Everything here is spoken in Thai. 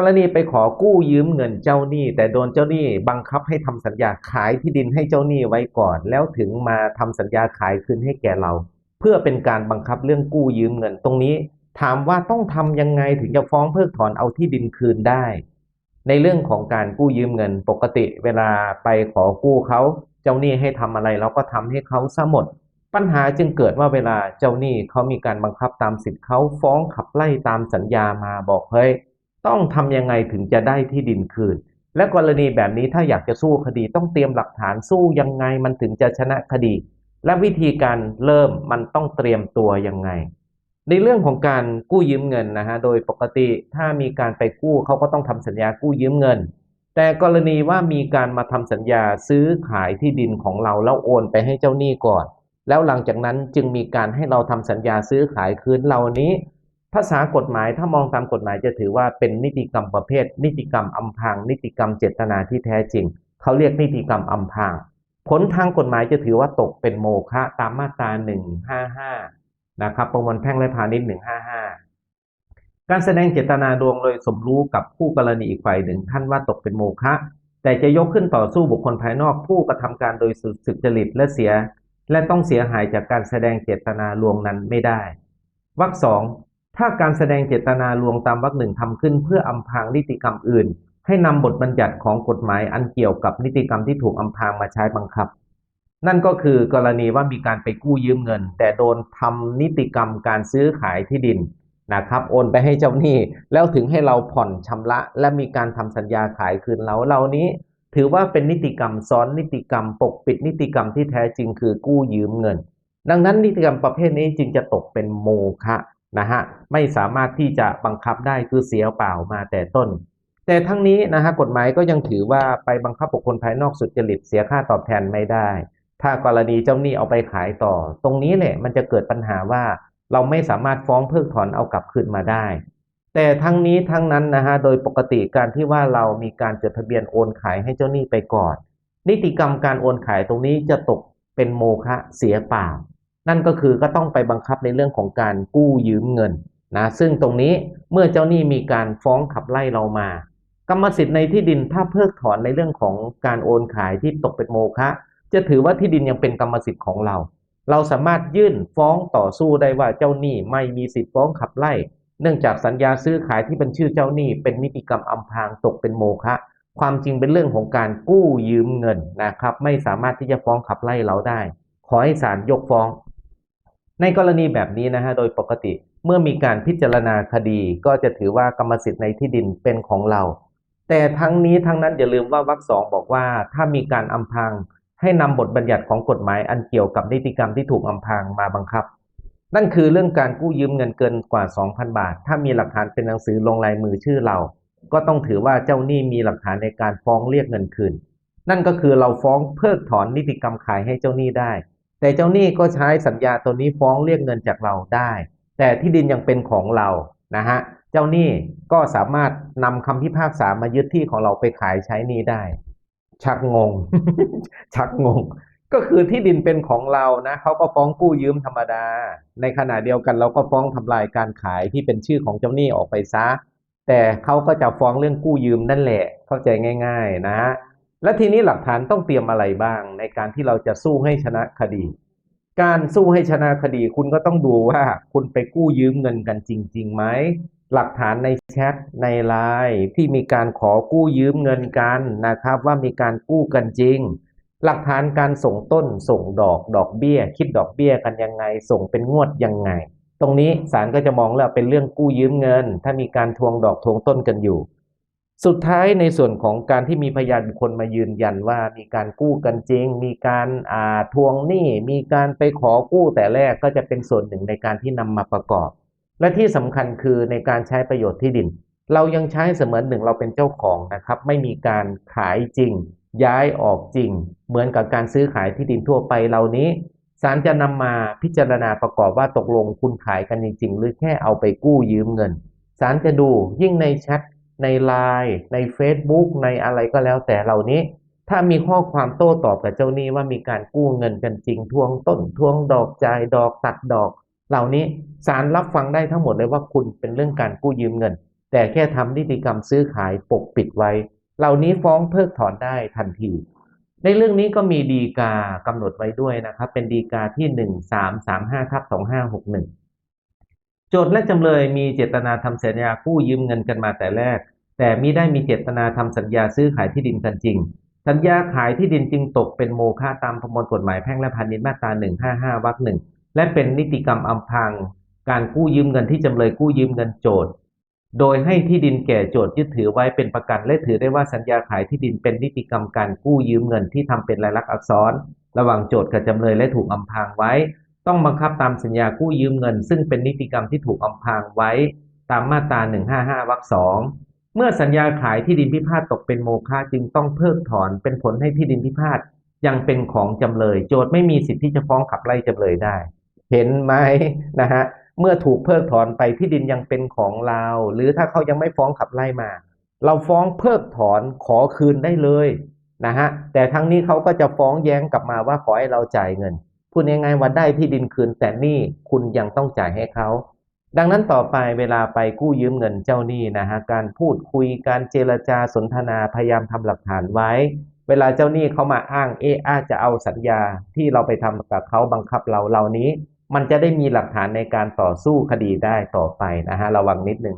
กรณีไปขอกู้ยืมเงินเจ้าหนี้ แต่โดนเจ้าหนี้บังคับให้ทำสัญญาขายที่ดินให้เจ้าหนี้ไว้ก่อน แล้วถึงมาทำสัญญาขายคืนให้แก่เรา เพื่อเป็นการบังคับเรื่องกู้ยืมเงินตรงนี้ ถามว่าต้องทำยังไงถึงจะฟ้องเพิกถอนเอาที่ดินคืนได้ ในเรื่องของการกู้ยืมเงินปกติเวลาไปขอกู้เขาเจ้าหนี้ให้ทำอะไรเราก็ทำให้เขาซะหมด ปัญหาจึงเกิดว่าเวลาเจ้าหนี้เขามีการบังคับตามสิทธิ์เขาฟ้องขับไล่ตามสัญญามาบอกเฮ้ย ต้องทำยังไงถึงจะได้ที่ดินคืน และกรณีแบบนี้ถ้าอยากจะสู้คดีต้องเตรียมหลักฐานสู้ยังไงมันถึงจะชนะคดี และวิธีการเริ่มมันต้องเตรียมตัวยังไง ในเรื่องของการกู้ยืมเงินนะฮะโดยปกติถ้ามีการไปกู้เขาก็ต้องทำสัญญากู้ยืมเงิน แต่กรณีว่ามีการมาทำสัญญาซื้อขายที่ดินของเราแล้วโอนไปให้เจ้าหนี้ก่อน แล้วหลังจากนั้นจึงมีการให้เราทำสัญญาซื้อขายคืนเหล่านี้ ภาษากฎหมายถ้ามองตามกฎหมายจะถือว่าเป็นนิติกรรมประเภท นิติกรรมอำพรางนิติกรรมเจตนาที่แท้จริง เขาเรียกนิติกรรมอำพรางผลทางกฎหมายจะถือว่าตกเป็นโมฆะตามมาตรา 155 นะครับประมวลแพ่งและพาณิชย์ 155 การแสดงเจตนาดวงโดยสมรู้กับผู้กรณีอีกฝ่ายหนึ่งท่านว่าตกเป็นโมฆะแต่จะยกขึ้นต่อสู้บุคคลภายนอกผู้กระทำการโดยสุจริตและเสีย และต้องเสียหายจากการแสดงเจตนาลวงนั้นไม่ได้วรรคสอง ถ้าการแสดงเจตนาลวงตามวรรคหนึ่งทำขึ้นเพื่ออำพรางนิติกรรมอื่น ให้นำบทบัญญัติของกฎหมายอันเกี่ยวกับนิติกรรมที่ถูกอำพรางมาใช้บังคับ นั่นก็คือกรณีว่ามีการไปกู้ยืมเงิน แต่โดนทำนิติกรรมการซื้อขายที่ดินนะครับโอนไปให้เจ้าหนี้แล้วถึงให้เราผ่อนชำระ และมีการทำสัญญาขายคืนเราเหล่านี้ ถือว่าเป็นนิติกรรมซ้อนนิติกรรมปกปิดนิติกรรมที่แท้จริงคือกู้ยืมเงิน ดังนั้นนิติกรรมประเภทนี้จึงจะตกเป็นโมฆะ นะฮะไม่สามารถที่จะบังคับได้คือเสียเปล่ามาแต่ต้น แต่ทั้งนี้นะฮะกฎหมายก็ยังถือว่าไปบังคับบุคคลภายนอกสุจริตเสียค่าตอบแทนไม่ได้ ถ้ากรณีเจ้าหนี้เอาไปขายต่อ ตรงนี้แหละมันจะเกิดปัญหาว่าเราไม่สามารถฟ้องเพิกถอนเอากลับคืนมาได้ แต่ทั้งนี้ทั้งนั้นนะฮะโดยปกติการที่ว่าเรามีการจดทะเบียนโอนขายให้เจ้าหนี้ไปก่อน นิติกรรมการโอนขายตรงนี้จะตกเป็นโมฆะเสียเปล่า นั่นก็คือก็ต้องไปบังคับในเรื่องของการกู้ยืมเงินนะซึ่งตรงนี้เมื่อเจ้าหนี้มีการฟ้องขับไล่เรามา กรรมสิทธิ์ในที่ดินถ้าเพิกถอนในเรื่องของการโอนขายที่ตกเป็นโมฆะจะถือว่าที่ดินยังเป็นกรรมสิทธิ์ของเรา เราสามารถยื่นฟ้องต่อสู้ได้ว่าเจ้าหนี้ไม่มีสิทธิ์ฟ้องขับไล่ เนื่องจากสัญญาซื้อขายที่เป็นชื่อเจ้าหนี้เป็นนิติกรรมอำพรางตกเป็นโมฆะความจริงเป็นเรื่องของการกู้ยืมเงินนะครับ ไม่สามารถที่จะฟ้องขับไล่เราได้ ขอให้ศาลยกฟ้อง ในกรณีแบบนี้นะฮะโดยปกติเมื่อมีการพิจารณาคดีก็จะถือว่ากรรมสิทธิ์ในที่ดินเป็นของเรา แต่ทั้งนี้ทั้งนั้นอย่าลืมว่าวรรคสองบอกว่า ถ้ามีการอำพรางให้นำบทบัญญัติของกฎหมายอันเกี่ยวกับนิติกรรมที่ถูกอำพรางมาบังคับ นั่นคือเรื่องการกู้ยืมเงินเกินกว่า 2,000 บาท ถ้ามีหลักฐานเป็นหนังสือลงลายมือชื่อเรา ก็ต้องถือว่าเจ้าหนี้มีหลักฐานในการฟ้องเรียกเงินคืน นั่นก็คือเราฟ้องเพิกถอนนิติกรรมขายให้เจ้าหนี้ได้ แต่เจ้าหนี้ก็ใช้สัญญาตัวนี้ฟ้องเรียกเงินจากเราได้ แต่ที่ดินยังเป็นของเรานะฮะเจ้าหนี้ก็สามารถนำคำพิพากษามายึดที่ของเราไปขายใช้หนี้ได้ ชักงง ชักงง ก็คือที่ดินเป็นของเรานะเขาก็ฟ้องกู้ยืมธรรมดา ในขณะเดียวกันเราก็ฟ้องทำลายการขายที่เป็นชื่อของเจ้าหนี้ออกไปซะ แต่เขาก็จะฟ้องเรื่องกู้ยืมนั่นแหละ เข้าใจง่าย ๆ นะฮะ และทีนี้หลักฐานต้องเตรียมอะไรบ้างในการที่เราจะสู้ให้ชนะคดี การสู้ให้ชนะคดีคุณก็ต้องดูว่าคุณไปกู้ยืมเงินกันจริงๆไหมหลักฐานในแชทในไลน์ที่มีการขอกู้ยืมเงินกันนะครับ ว่ามีการกู้กันจริง หลักฐานการส่งต้นส่งดอกดอกเบี้ย คิดดอกเบี้ยกันยังไง ส่งเป็นงวดยังไง ตรงนี้ศาลก็จะมองแล้วเป็นเรื่องกู้ยืมเงิน ถ้ามีการทวงดอกทวงต้นกันอยู่ สุดท้ายในส่วนของการที่มีพยานบุคคลมายืนยันว่ามีการกู้กันจริง มีการอ่าทวงหนี้ มีการไปขอกู้แต่แรกก็จะเป็นส่วนหนึ่งในการที่นำมาประกอบ และที่สำคัญคือในการใช้ประโยชน์ที่ดิน เรายังใช้เสมือนหนึ่งเราเป็นเจ้าของนะครับ ไม่มีการขายจริง ย้ายออกจริง เหมือนกับการซื้อขายที่ดินทั่วไปเหล่านี้ศาลจะนำมาพิจารณาประกอบว่าตกลงคุณขายกันจริง ๆ หรือแค่เอาไปกู้ยืมเงินศาลจะดูยิ่งในแชท ใน Line ใน Facebook ในอะไรก็แล้วแต่เหล่านี้ ถ้ามีข้อความโต้ตอบกับเจ้าหนี้ว่ามีการกู้เงินกันจริงทวงต้นทวงดอกจ่ายดอกตัดดอก เหล่านี้สารรับฟังได้ทั้งหมดเลยว่าคุณเป็นเรื่องการกู้ยืมเงิน แต่แค่ทำนิติกรรมซื้อขายปกปิดไว้ เหล่านี้ฟ้องเพิกถอนได้ทันทีในเรื่องนี้ก็มีดีกากำหนดไว้ด้วยนะครับ เป็นดีกาที่ 1 3 3 5ทับ2561 โจทย์และจำเลยมีเจตนาทำสัญญากู้ยืมเงินกันมาแต่แรก แต่มิได้มีเจตนาทำสัญญาซื้อขายที่ดินกันจริง สัญญาขายที่ดินจึงตกเป็นโมฆะตามประมวลกฎหมายแพ่งและพาณิชย์มาตรา 155 วรรคหนึ่งและเป็นนิติกรรมอำพรางการกู้ยืมเงินที่จำเลยกู้ยืมเงินโจทย์โดยให้ที่ดินแก่โจทย์ยึดถือไว้เป็นประกันและถือได้ว่าสัญญาขายที่ดินเป็นนิติกรรมการกู้ยืมเงินที่ทำเป็นลายลักษณ์อักษร ระหว่างโจทย์กับจำเลยและถูกอำพรางไว้ ต้องบังคับตามสัญญากู้ยืมเงิน ซึ่งเป็นนิติกรรมที่ถูกอำพรางไว้ตามมาตรา 155 วรรคสองเมื่อสัญญาขายที่ดินพิพาทตกเป็นโมฆะจึงต้องเพิกถอนเป็นผลให้ที่ดินพิพาทยังเป็นของจำเลย โจทย์ไม่มีสิทธิ์ที่จะฟ้องขับไล่จำเลยได้ เห็นไหมนะฮะเมื่อถูกเพิกถอนไปที่ดินยังเป็นของเรา หรือถ้าเขายังไม่ฟ้องขับไล่มา เราฟ้องเพิกถอนขอคืนได้เลยนะฮะแต่ทั้งนี้เขาก็จะฟ้องแย้งกลับมาว่าขอให้เราจ่ายเงิน พูดง่ายๆว่าได้ที่ดินคืน แต่นี้คุณยังต้องจ่ายให้เขา ดังนั้นต่อไปเวลาไปกู้ยืมเงินเจ้าหนี้นะฮะการพูดคุยการเจรจาสนทนาพยายามทำหลักฐานไว้ เวลาเจ้าหนี้เขามาอ้างเอะอาจะเอาสัญญาที่เราไปทำกับเขาบังคับเราเหล่านี้ มันจะได้มีหลักฐานในการต่อสู้คดีได้ต่อไปนะฮะระวังนิดนึง